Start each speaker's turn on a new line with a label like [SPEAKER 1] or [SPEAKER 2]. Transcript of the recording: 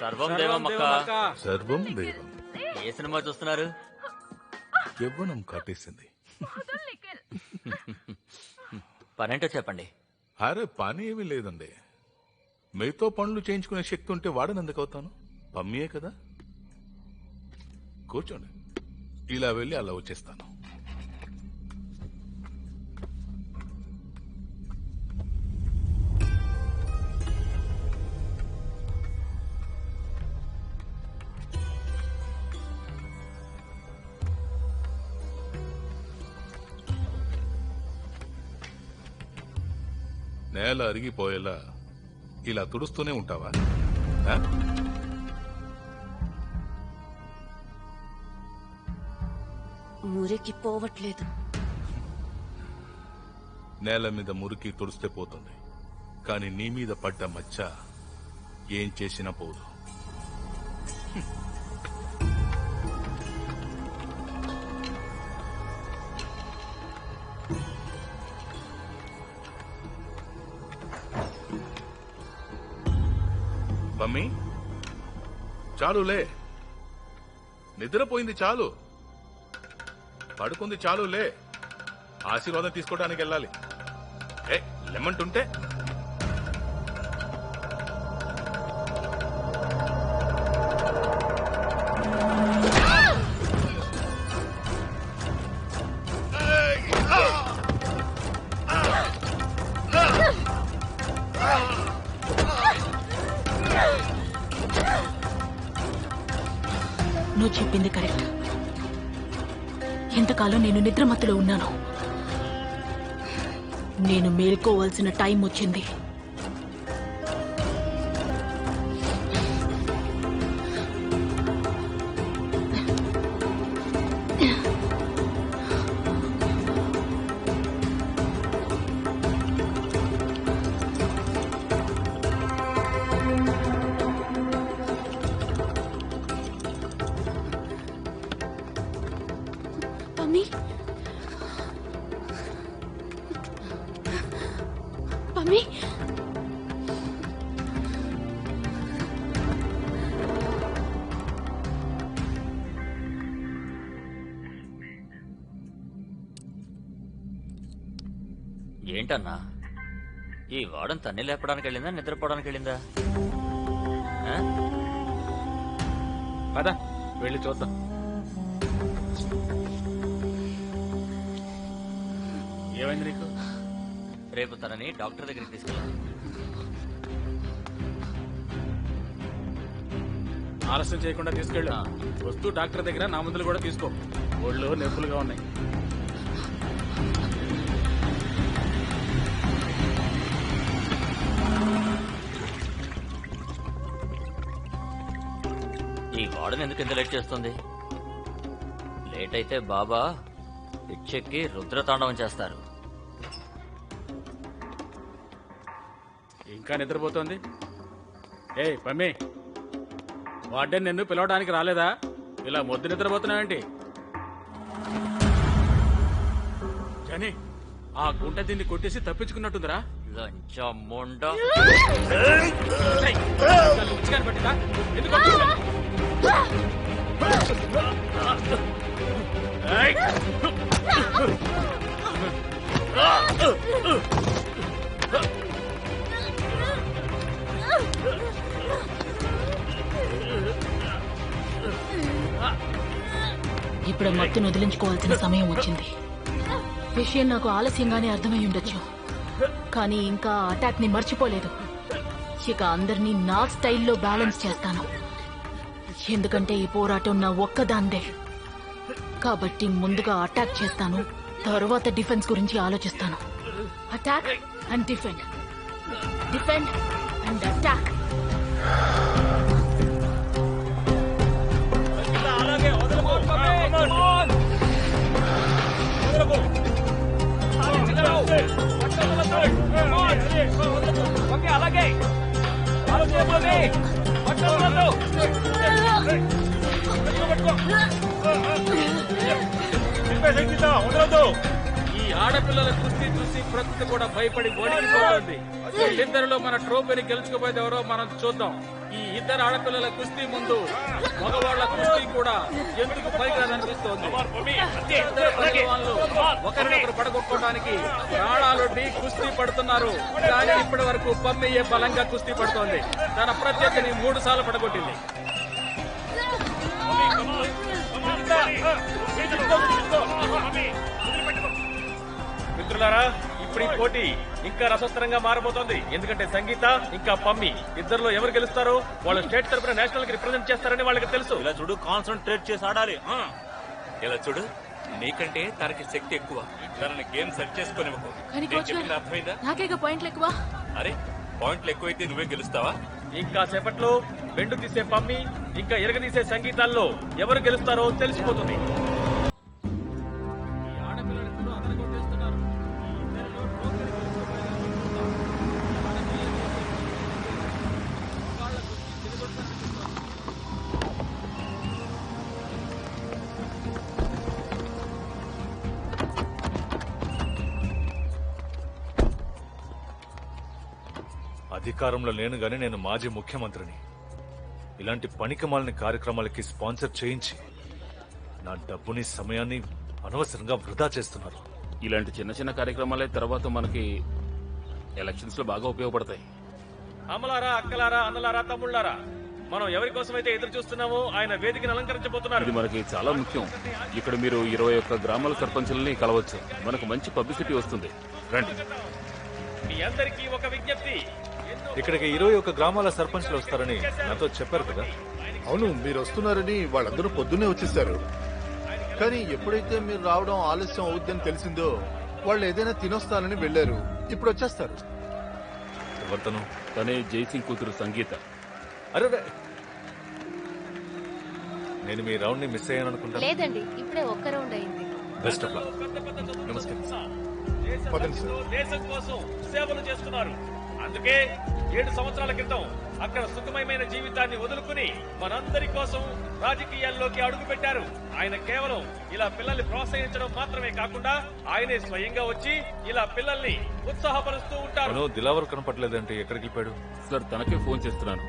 [SPEAKER 1] సర్వం దేవమ్మక్క
[SPEAKER 2] సర్వం దేవం.
[SPEAKER 1] ఏ సినిమా చూస్తున్నారు?
[SPEAKER 2] యవ్వనం కాటేసింది.
[SPEAKER 1] పనేంటో చెప్పండి.
[SPEAKER 2] అరే పని ఏమీ లేదండి. మీతో పనులు చేయించుకునే శక్తి ఉంటే వాడని ఎందుకు అవుతాను? పమ్మియే కదా? కూర్చోండి. ఇలా వెళ్ళి అలా వచ్చేస్తాను. నేల అరిగిపోయేలా ఇలా తుడుస్తూనే ఉంటావా?
[SPEAKER 3] మురికి పోవట్లేదు
[SPEAKER 2] నేల మీద మురికి తుడిస్తే పోతుంది. కానీ నీ మీద పడ్డ మచ్చ ఏం చేసినా పోదు. మమ్మీ చాలులే. నిద్రపోయింది చాలు. పడుకుంది చాలు లే ఆశీర్వాదం తీసుకోవడానికి వెళ్ళాలి. ఏ లెమ్మంటుంటే
[SPEAKER 4] నువ్వు చెప్పింది కరెక్ట్. ఎంతకాలం నేను నిద్రమత్తులో ఉన్నాను. నేను మేల్కోవాల్సిన టైం వచ్చింది.
[SPEAKER 1] ఏంటన్నా? ఈ వాడం తన్ని లేపడానికి వెళ్ళిందా నిద్రపోవడానికి వెళ్ళిందా?
[SPEAKER 5] పద వెళ్ళి చూద్దాం. ఏమైంది నీకు?
[SPEAKER 1] రేపు తనని డాక్టర్ దగ్గరికి తీసుకెళ్ళాలి
[SPEAKER 5] ఆలస్యం చేయకుండా తీసుకెళ్ళు. వస్తూ డాక్టర్ దగ్గర నా మందులు కూడా తీసుకో. ఒళ్ళు నొప్పులుగా ఉన్నాయి.
[SPEAKER 1] వాడని ఎందుకు ఇంత లేట్ చేస్తుంది లేట్ అయితే బాబా పిచ్చెక్కి రుద్రతాండవం చేస్తారు
[SPEAKER 5] ఇంకా నిద్రపోతోంది ఏయ్ పమ్మి వార్డెన్ నిన్ను పిలవడానికి రాలేదా ఇలా మొద్దు నిద్రపోతున్నావేంటి కానీ ఆ గుంట దీన్ని కొట్టేసి తప్పించుకున్నట్టుందిరా
[SPEAKER 1] లంచం ముండ?
[SPEAKER 5] ఎందుకు!
[SPEAKER 4] ఇప్పుడు మత్తును వదిలించుకోవాల్సిన సమయం వచ్చింది. విషయం నాకు ఆలస్యంగానే అర్థమై ఉండొచ్చు. కానీ ఇంకా అటాక్ని మర్చిపోలేదు. ఇక అందరినీ నా స్టైల్లో బ్యాలెన్స్ చేస్తాను. ఎందుకంటే ఈ పోరాటం నా ఒక్కదాందే కాబట్టి ముందుగా అటాక్ చేస్తాను తరువాత డిఫెన్స్ గురించి ఆలోచిస్తాను. Attack and defend. Defend and attack.
[SPEAKER 5] అలాగే. ఈ ఆడపిల్లల కుస్తీ చూసి ప్రకృతి కూడా భయపడి ఓడిపోతుంది వీళ్ళిద్దరిలో మన ట్రోఫీని గెలుచుకోపోతే ఎవరో మనం చూద్దాం. ఈ ఇద్దరు ఆడపిల్లల కుస్తీ ముందు మగవాళ్ళ కుస్తీ కూడా ఎందుకు పైకిరాదనిపిస్తోంది ఇద్దరు పైలవాన్లు ఒకరినొకరు పడగొట్టుకోవడానికి ప్రాణాలొడ్డి కుస్తీ పడుతున్నారు. కానీ ఇప్పటి వరకు పమ్మయ్యే బలంగా కుస్తీ పడుతోంది. తన ప్రత్యర్థిని మూడు సార్లు పడగొట్టింది. మిత్రులారా ఇప్పుడు ఈ పోటీ ఇంకా రసవత్తరంగా మారబోతోంది. ఎందుకంటే సంగీత ఇంకా పమ్మి. ఇద్దరులో ఎవరు గెలుస్తారో? వాళ్ళు స్టేట్ తరపున నేషనల్కి రిప్రజెంట్ చేస్తారని వాళ్ళకి తెలుసు.
[SPEAKER 6] ఇలా చూడు కాన్సన్ట్రేట్ చేసి ఆడాలి.
[SPEAKER 7] ఇలా చూడు నీకంటే తనకి శక్తి ఎక్కువ. తనని గేమ్ సెట్ చేసుకుని అర్థమైందా?
[SPEAKER 4] నాకేగా పాయింట్లు ఎక్కువ
[SPEAKER 7] అరే పాయింట్లు ఎక్కువైతే నువ్వే గెలుస్తావా?
[SPEAKER 5] ఇంకా సేపట్లో బెండు తీసే పమ్మి ఇంకా ఎరగదీసే సంగీతాల్లో ఎవరు గెలుస్తారో తెలిసిపోతుంది.
[SPEAKER 8] అధికారంలో లేను గాని నేను మాజీ ముఖ్యమంత్రిని. ఇలాంటి పనికిమాలిన కార్యక్రమాలకి స్పాన్సర్ చేయించి నా డబ్బుని సమయాన్ని అనవసరంగా వృధా చేస్తున్నారు.
[SPEAKER 9] ఇలాంటి చిన్న చిన్న కార్యక్రమాలే తర్వాత మనకి ఎలక్షన్స్లో బాగా ఉపయోగపడతాయి.
[SPEAKER 5] అమ్మలారా అక్కలారా అన్నలారా తమ్ముళ్ళారా మనం ఎవరి కోసమైతే ఎదురు చూస్తున్నామో ఆయన వేదికను అలంకరించబోతున్నారు.
[SPEAKER 9] ఇది మనకి చాలా ముఖ్యం. ఇక్కడ మీరు ఇరవై ఒక్క గ్రామాల సర్పంచులని కలవచ్చు. మనకు మంచి పబ్లిసిటీ వస్తుంది. రండి.
[SPEAKER 5] మీ అందరికీ ఒక విజ్ఞప్తి.
[SPEAKER 8] ఇక్కడికి ఇరవై ఒక్క గ్రామాల సర్పంచ్లు వస్తారని నాతో చెప్పారు కదా.
[SPEAKER 10] అవును మీరు వస్తున్నారని వాళ్ళందరూ పొద్దున్నే వచ్చేసారు. కానీ ఎప్పుడైతే మీరు రావడం ఆలస్యం అవుద్దని తెలిసిందో వాళ్ళు ఏదైనా తినొస్తానని వెళ్ళారు ఇప్పుడు వచ్చేస్తారు.
[SPEAKER 8] ఎవరితను
[SPEAKER 9] తనే జైసింగ్ కూతురు సంగీత.
[SPEAKER 8] అరే రే. నేను మీ రౌండ్ని మిస్ అయ్యాను అనుకుంటా
[SPEAKER 3] లేదండి ఇప్పుడే ఒక్క రౌండ్ అయింది.
[SPEAKER 8] Best of luck. నమస్కారం.
[SPEAKER 10] పదండి సార్.
[SPEAKER 5] దేశం కోసం సేవలు చేస్తున్నారు అందుకే ఏడు సంవత్సరాల క్రితం అక్కడ సుఖమయమైన జీవితాన్ని వదులుకుని మనందరి కోసం రాజకీయాల్లోకి అడుగు పెట్టారు ఆయన కేవలం ఇలా పిల్లల్ని ప్రోత్సహించడం మాత్రమే కాకుండా ఆయనే స్వయంగా వచ్చి ఇలా పిల్లల్ని ఉత్సాహపరుస్తూ ఉంటారు.
[SPEAKER 8] దిలావర్ కనపట్లేదంటే ఎక్కడికి వెళ్ళిపోయాడు?
[SPEAKER 9] సార్ తనకే ఫోన్ చేస్తున్నాను.